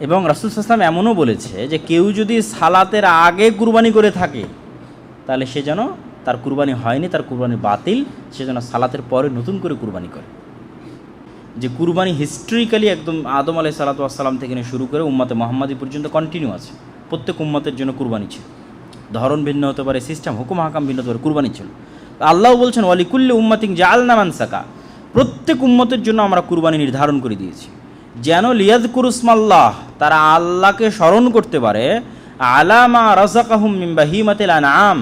এবং রাসুল সাল্লাম এমনও বলেছে যে কেউ যদি সালাতের আগে কুরবানি করে থাকে, তাহলে সে যেন তার কুরবানি হয়নি, তার কুরবানি বাতিল, সে যেন সালাতের পরে নতুন করে কুরবানি করে। যে কুরবানি হিস্ট্রিক্যালি একদম আদম আলাই সালাতু আসসালাম থেকে শুরু করে উম্মাতে মোহাম্মদী পর্যন্ত কন্টিনিউ আছে। প্রত্যেক উম্মতের জন্য কুরবানি ছিল। ধরন ভিন্ন হতে পারে সিস্টেম হুকুম, হাকাম ভিন্ন হতে পারে, কুরবানি ছিল। আল্লাহ বলছেন, ওয়ালিকুল্লি উম্মাতিং জাল নামান সাকা প্রত্যেক উম্মতের জন্য আমরা কুরবানি নির্ধারণ করে দিয়েছি। যেন লিয়াদ কুরুসমাল্লাহ তারা আল্লাহকে স্মরণ করতে পারে আলামা রাজাকাহুম মিম্বাহিমাতিল আনাম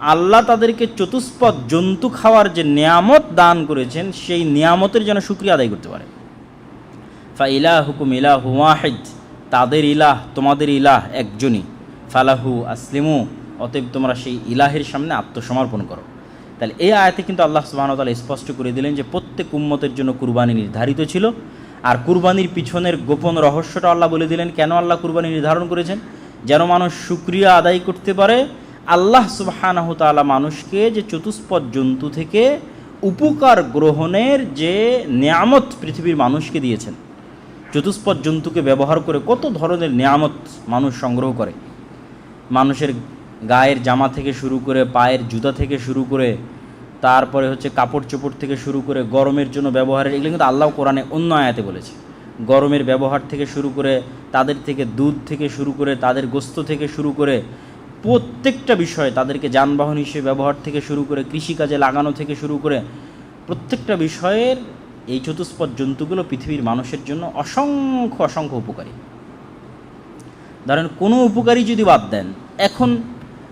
আল্লাহ তাদেরকে চতুষ্পদ জন্তু খাওয়ার যে নিয়ামত দান করেছেন, সেই নিয়ামতের যেন শুক্রিয়া আদায় করতে পারে। ফা ইলাহ হুকুম ইলাহ ওয়াহিদ, তাদের ইলাহ তোমাদের ইলাহ একজনই। ফালাহু আসলিমু, অতএব তোমরা সেই ইলাহের সামনে আত্মসমর্পণ করো। তাহলে এই আয়াতে কিন্তু আল্লাহ সুবাহতাল স্পষ্ট করে দিলেন যে প্রত্যেক উম্মতের জন্য কুরবানি নির্ধারিত ছিল। আর কুরবানির পিছনের গোপন রহস্যটা আল্লাহ বলে দিলেন, কেন আল্লাহ কুরবানি নির্ধারণ করেছেন? যেন মানুষ শুক্রিয়া আদায় করতে পারে, আল্লাহ সুবাহানাহ তাআলা মানুষকে যে চতুষ্পদ জন্তু থেকে উপকার গ্রহণের যে নিয়ামত পৃথিবীর মানুষকে দিয়েছেন। চতুষ্পদ জন্তুকে ব্যবহার করে কত ধরনের নিয়ামত মানুষ সংগ্রহ করে। মানুষের গায়ের জামা থেকে শুরু করে, পায়ের জুতা থেকে শুরু করে তারপরে হচ্ছে কাপড় চোপড় থেকে শুরু করে গরমের জন্য ব্যবহারের, এগুলো কিন্তু আল্লাহ কোরআনে অন্য আয়াতে বলেছে। গরমের ব্যবহার থেকে শুরু করে তাদের থেকে দুধ থেকে শুরু করে তাদের গোস্ত থেকে শুরু করে প্রত্যেকটা বিষয়ে তাদেরকে যানবাহন হিসেবে ব্যবহার থেকে শুরু করে কৃষিকাজে লাগানো থেকে শুরু করে প্রত্যেকটা বিষয়ের এই চতুষ্পদ জন্তুগুলো পৃথিবীর মানুষের জন্য অসংখ্য অসংখ্য উপকারী। ধরেন কোনো উপকারী যদি বাদ দেন, এখন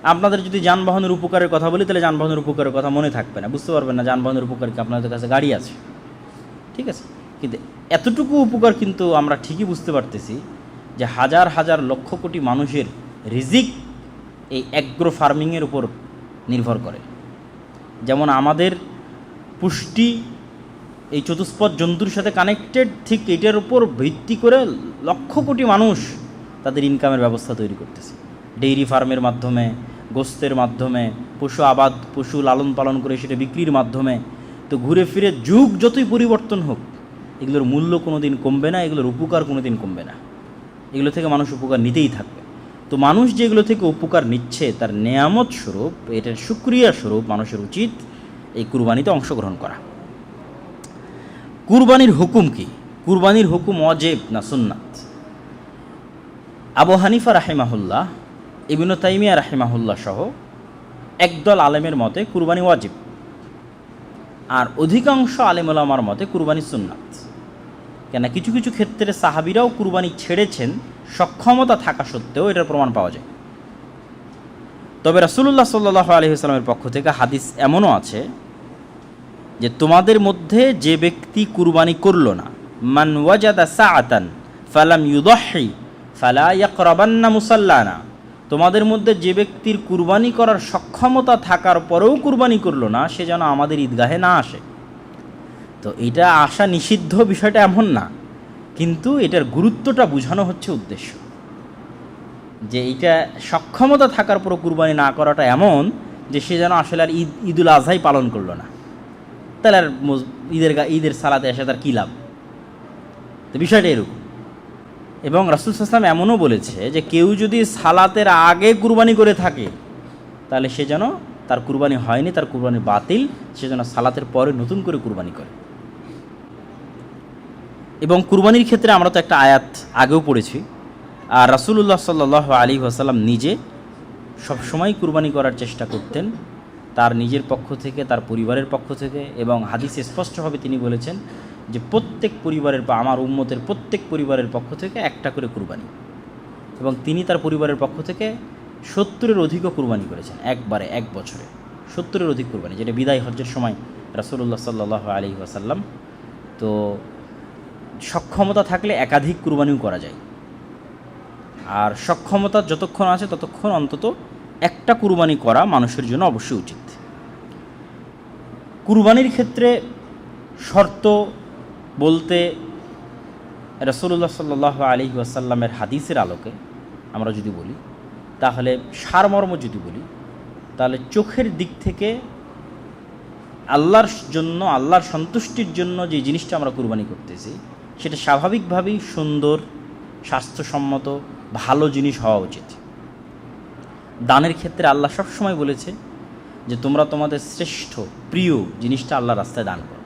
আপনাদের যদি যানবাহনের উপকারের কথা বলি, তাহলে যানবাহনের উপকারের কথা মনে থাকবে না। বুঝতে পারবেন না যানবাহনের উপকার কি আপনাদের কাছে গাড়ি আছে। ঠিক আছে? কিন্তু এতটুকু উপকার কিন্তু আমরা ঠিকই বুঝতে পারতেছি যে হাজার হাজার লক্ষ কোটি মানুষের রিজিক এই অ্যাগ্রো ফার্মিংয়ের উপর নির্ভর করে। যেমন আমাদের পুষ্টি এই চতুষ্পদ জন্তুর সাথে কানেক্টেড ঠিক এটার উপর ভিত্তি করে লক্ষ কোটি মানুষ তাদের ইনকামের ব্যবস্থা তৈরি করতেছে। ডেইরি ফার্মের মাধ্যমে, গোস্তের মাধ্যমে, পশু আবাদ, পশু লালন পালন করে সেটা বিক্রির মাধ্যমে। তো ঘুরে ফিরে যুগ যতই পরিবর্তন হোক, এগুলোর মূল্য কোনো দিন কমবে না, এগুলোর উপকার কোনো দিন কমবে না। এগুলো থেকে মানুষ উপকার নিতেই থাকবে। তো মানুষ যেগুলো থেকে উপকার নিচ্ছে, তার নেয়ামত স্বরূপ এটার সুক্রিয়া স্বরূপ মানুষের উচিত এই কুরবানিতে অংশগ্রহণ করা। কুরবানির হুকুম কি? কুরবানির হুকুম অজেব না সুন্নাত। আবু হানিফা রাহেমাহুল্লাহ ইবিনু তাইমিয়া রাহেমাহুল্লাহ সহ একদল আলেমের মতে কুরবানি ওয়াজিব। আর অধিকাংশ আলেমুলামার মতে কুরবানি সুন্নাত। কেন কিছু কিছু ক্ষেত্রে সাহাবিরাও কুরবানি ছেড়েছেন, সক্ষমতা থাকা সত্ত্বেও এটার প্রমাণ পাওয়া যায়। তবে রাসুল্লাহ সাল্লাহ আলহিহাস্লামের পক্ষ থেকে হাদিস এমনও আছে যে তোমাদের মধ্যে যে ব্যক্তি কুরবানি করল না, মান ওয়াজাদা সাআতান ফালাম ইউদহি ফালা ইয়াকরাবান্না মুসাল্লানা। তোমাদের মধ্যে যে ব্যক্তির কুরবানি করার সক্ষমতা থাকার পরেও কুরবানি করল না, সে যেন আমাদের ঈদগাহে না আসে। তো এটা আসা নিষিদ্ধ বিষয়টা এমন না, কিন্তু এটার গুরুত্বটা বোঝানো হচ্ছে উদ্দেশ্য। যে এইটা সক্ষমতা থাকার পরও কুরবানি না করাটা এমন যে সে যেন আসলে আর ঈদ, ঈদুল আজহাই পালন করল না। তাহলে আর ঈদের ঈদের সালাতে এসে তার কী লাভ? তো বিষয়টা এরকম। এবং রাসুল সাল্লাম এমনও বলেছে যে কেউ যদি সালাতের আগে কুরবানি করে থাকে, তাহলে সে যেন তার কুরবানি হয়নি, তার কুরবানি বাতিল, সে যেন সালাতের পরে নতুন করে কুরবানি করে। এবং কুরবানির ক্ষেত্রে আমরা তো একটা আয়াত আগেও পড়েছি, আর রাসুলুল্লাহ সাল্লাহ আলী আসাল্লাম নিজে সবসময় কুরবানি করার চেষ্টা করতেন, তার নিজের পক্ষ থেকে, তার পরিবারের পক্ষ থেকে, এবং হাদিসে স্পষ্টভাবে তিনি বলেছেন যে প্রত্যেক পরিবারের বা আমার উম্মতের প্রত্যেক পরিবারের পক্ষ থেকে একটা করে কুরবানি। এবং তিনি তার পরিবারের পক্ষ থেকে সত্তরের অধিকও কুরবানি করেছেন, একবারে, এক বছরে। সত্তরের অধিক কুরবানি, যেটা বিদায় হজ্জের সময় রাসুল্লাহ সাল্লাহ আলী ওয়াসাল্লাম। তো সক্ষমতা থাকলে একাধিক কুরবানিও করা যায়। আর সক্ষমতা যতক্ষণ আছে ততক্ষণ অন্তত একটা কুরবানি করা মানুষের জন্য অবশ্যই উচিত। কুরবানির ক্ষেত্রে শর্ত বলতে রসুল্লাহ সাল্লাহ আলী ওয়াসাল্লামের হাদিসের আলোকে আমরা যদি বলি, তাহলে সারমর্ম যদি বলি, তাহলে চোখের দিক থেকে আল্লাহর জন্য, আল্লাহর সন্তুষ্টির জন্য যে জিনিসটা আমরা কুরবানি করতেছি, সেটা স্বাভাবিকভাবেই সুন্দর, স্বাস্থ্যসম্মত, ভালো জিনিস হওয়া উচিত। দানের ক্ষেত্রে আল্লাহ সবসময় বলেছে যে, তোমরা তোমাদের শ্রেষ্ঠ, প্রিয় জিনিসটা আল্লাহ রাস্তায় দান করো।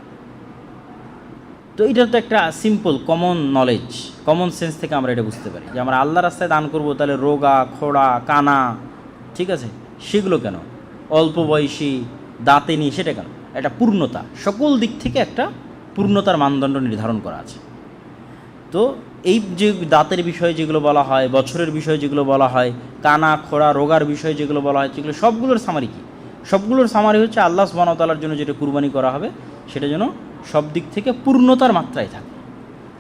তো এটা তো একটা simple common knowledge common sense থেকে আমরা এটা বুঝতে পারি। যে আমরা আল্লাহ রাস্তায় দান করব, তাহলে রোগা, খোড়া, কানা, ঠিক আছে? সেগুলো কেন? অল্প বয়সী, দাঁতেনি, সেটা কেন? একটা পূর্ণতা। সকল দিক থেকে একটা পূর্ণতার মানদণ্ড নির্ধারণ করা আছে। তো এই যে দাঁতের বিষয়ে যেগুলো বলা হয়, বছরের বিষয়ে যেগুলো বলা হয়, কানা, খোড়া, রোগার বিষয়ে যেগুলো বলা হয় সেগুলো সবগুলোর সামারি কি? সবগুলোর সামারি হচ্ছে আল্লাহ সুবাহতালার জন্য যেটা কুরবানি করা হবে, সেটা যেন সব দিক থেকে পূর্ণতার মাত্রায় থাকে।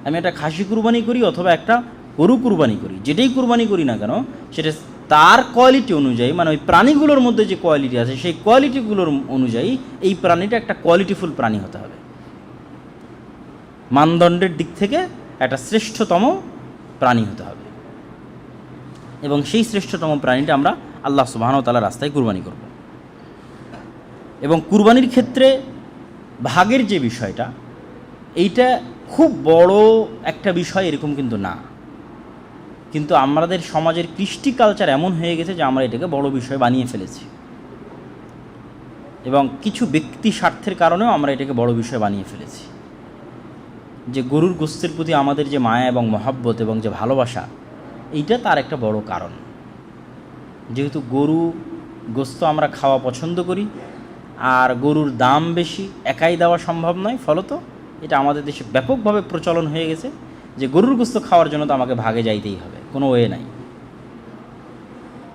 আমি একটা খাসি কুরবানি করি অথবা একটা গরু কুরবানি করি। যেটাই কুরবানি করি না কেন, সেটা তার কোয়ালিটি অনুযায়ী মানে ওই প্রাণীগুলোর মধ্যে যে কোয়ালিটি আছে, সেই কোয়ালিটিগুলোর অনুযায়ী এই প্রাণীটা একটা কোয়ালিটিফুল প্রাণী হতে হবে। মানদণ্ডের দিক থেকে একটা শ্রেষ্ঠতম প্রাণী হতে হবে। এবং সেই শ্রেষ্ঠতম প্রাণীটা আমরা আল্লাহ সুবাহন তালা রাস্তায় কুরবানি করব। এবং কুরবানির ক্ষেত্রে ভাগের যে বিষয়টা, এইটা খুব বড় একটা বিষয় এরকম কিন্তু না। কিন্তু আমাদের সমাজের কৃষ্টি কালচার এমন হয়ে গেছে যে আমরা এটাকে বড় বিষয় বানিয়ে ফেলেছি। এবং কিছু ব্যক্তি স্বার্থের কারণেও আমরা এটাকে বড় বিষয় বানিয়ে ফেলেছি। যে গরুর গোস্তের প্রতি আমাদের যে মায়া এবং মহাব্বত এবং যে ভালোবাসা, এইটা তার একটা বড় কারণ। যেহেতু গরু গোস্ত আমরা খাওয়া পছন্দ করি আর গরুর দাম বেশি, একাই দেওয়া সম্ভব নয়। ফলত এটা আমাদের দেশে ব্যাপকভাবে প্রচলন হয়ে গেছে যে গরুর গোস্ত খাওয়ার জন্য তো আমাকে ভাগে যাইতেই হবে, কোনো ওয়ে নাই।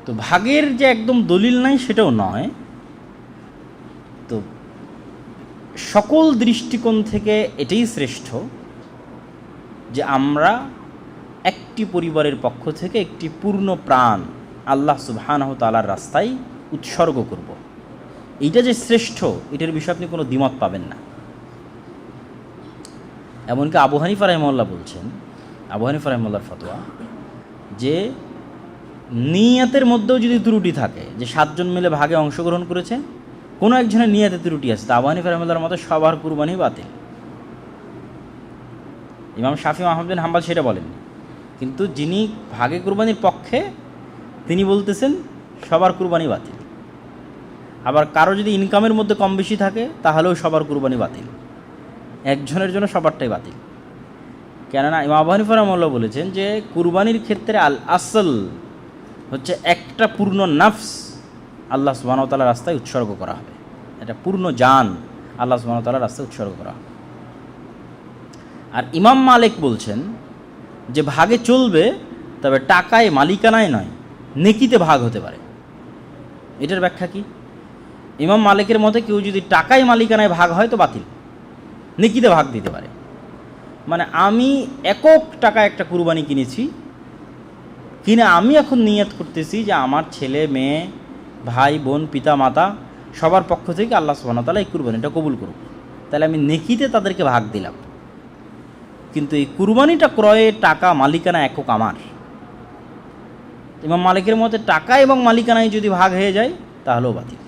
তো ভাগের যে একদম দলিল নাই সেটাও নয়। তো সকল দৃষ্টিকোণ থেকে এটাই শ্রেষ্ঠ যে আমরা একটি পরিবারের পক্ষ থেকে একটি পূর্ণ প্রাণ আল্লাহ সুবহানাহ তালার রাস্তায় উৎসর্গ করব। এইটা যে শ্রেষ্ঠ, এটার বিষয়ে আপনি কোনো দ্বিমত পাবেন না। এমনকি আবু হানিফা রহমল্লা বলছেন, আবু হানিফা রহমল্লার ফতোয়া, যে নিয়াতের মধ্যেও যদি ত্রুটি থাকে, যে সাতজন মিলে ভাগে অংশগ্রহণ করেছে, কোনো একজনের নিয়াতে ত্রুটি আছে, তা আবু হানিফা রহমল্লার মতো সবার কুরবানি বাতিল। ইমাম শাফি মাহমুদিন হাম্বাল সেটা বলেননি। কিন্তু যিনি ভাগে কুরবানির পক্ষে, তিনি বলতেছেন সবার কুরবানি বাতিল। আবার কারও যদি ইনকামের মধ্যে কম বেশি থাকে, তাহলেও সবার কুরবানি বাতিল। একজনের জন্য সবারটাই বাতিল। কেননা হানিফা রহমাল্লাহ বলেছেন যে, কুরবানির ক্ষেত্রে আল আসল হচ্ছে একটা পূর্ণ নাফস আল্লাহ সুবাহতালার রাস্তায় উৎসর্গ করা হবে। এটা পূর্ণ জান আল্লাহ সুবাহতালার রাস্তায় উৎসর্গ করা হবে। আর ইমাম মালিক বলছেন যে, ভাগে চলবে, তবে টাকায় মালিকানায় নয়, নেকিতে ভাগ হতে পারে। এটার ব্যাখ্যা কি? ইমাম মালিকের মতে কেউ যদি টাকায় মালিকানায় ভাগ হয় তো বাতিল। নিকিতে ভাগ দিতে পারে। মানে আমি একক টাকা একটা কুরবানি কিনেছি, কিনে আমি এখন নিয়ত করতেছি যে আমার ছেলে, মেয়ে, ভাই, বোন, পিতা, মাতা সবার পক্ষ থেকে আল্লাহ সুবাহতালা এই কুরবানিটা কবুল করুক। তাহলে আমি নেকিতে তাদেরকে ভাগ দিলাম। কিন্তু এই কুরবানিটা ক্রয়ে টাকা মালিকানা একক আমার। ইমাম মালিকের মতে টাকা এবং মালিকানায় যদি ভাগ হয়ে যায়, তাহলেও বাতিল।